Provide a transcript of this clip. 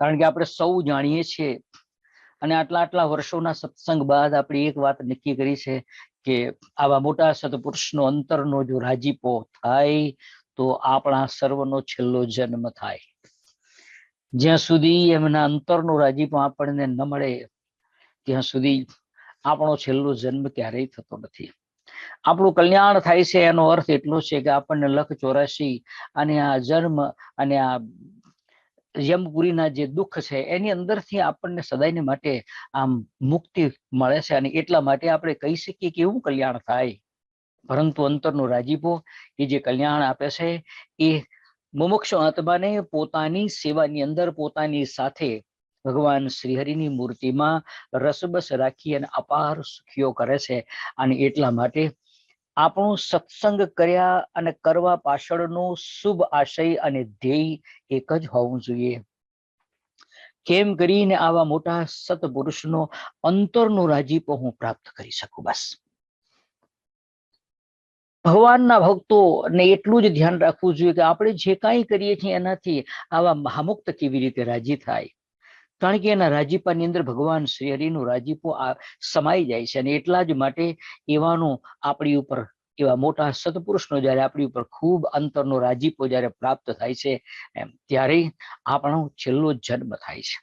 કારણ કે આપણે સૌ જાણીએ છીએ. અને આટલા આટલા વર્ષોના સત્સંગ બાદ આપણે એક વાત નક્કી કરી છે કે આવા મોટા સત્પુરુષનો અંતરનો જો રાજીપો થાય તો આપણા સર્વનો છેલ્લો જન્મ થાય. જ્યાં સુધી એમના અંતરનો રાજીપો આપણને ન મળે, ત્યાં સુધી આપણો છેલ્લો જન્મ ક્યારેય થતો નથી. આપણું કલ્યાણ થાય છે એનો અર્થ એટલો છે કે આપણને લખ ચોરાશી અને આ જન્મ અને આ યમપુરીના જે દુઃખ છે, એની અંદરથી આપણને સદાયને માટે આમ મુક્તિ મળે છે અને એટલા માટે આપણે કહી શકીએ કે એવું કલ્યાણ થાય. પરંતુ અંતરનો રાજીપો એ જે કલ્યાણ આપે છે, એ મુમુક્ષ આત્માને પોતાની સેવાની અંદર, પોતાની સાથે ભગવાન શ્રીહરિની મૂર્તિમાં રસબસ રાખી અને અપાર સુખીઓ કરે છે. અને એટલા માટે આપણું સત્સંગ કર્યા અને કરવા પાછળનો શુભ આશય અને ધ્યેય એક જ હોવું જોઈએ. કેમ કરીને આવા મોટા સત્પુરુષનો અંતરનો રાજીપો હું પ્રાપ્ત કરી શકું બસ. ભગવાનના ભક્તો ને એટલું જ ધ્યાન રાખવું જોઈએ કે આપણે જે કાંઈ કરીએ છીએ એનાથી આવા મહામુક્ત કેવી રીતે રાજી થાય? કારણ કે એના રાજીપાની અંદર ભગવાન શ્રી હરિનું રાજીપો સમાઈ જાય છે અને એટલા જ માટે એવાનો આપણી ઉપર, એવા મોટા સત્પુરુષનો જ્યારે આપણી ઉપર ખૂબ અંતરનો રાજીપો જ્યારે પ્રાપ્ત થાય છે, એમ ત્યારે આપણો છેલ્લો જન્મ થાય છે.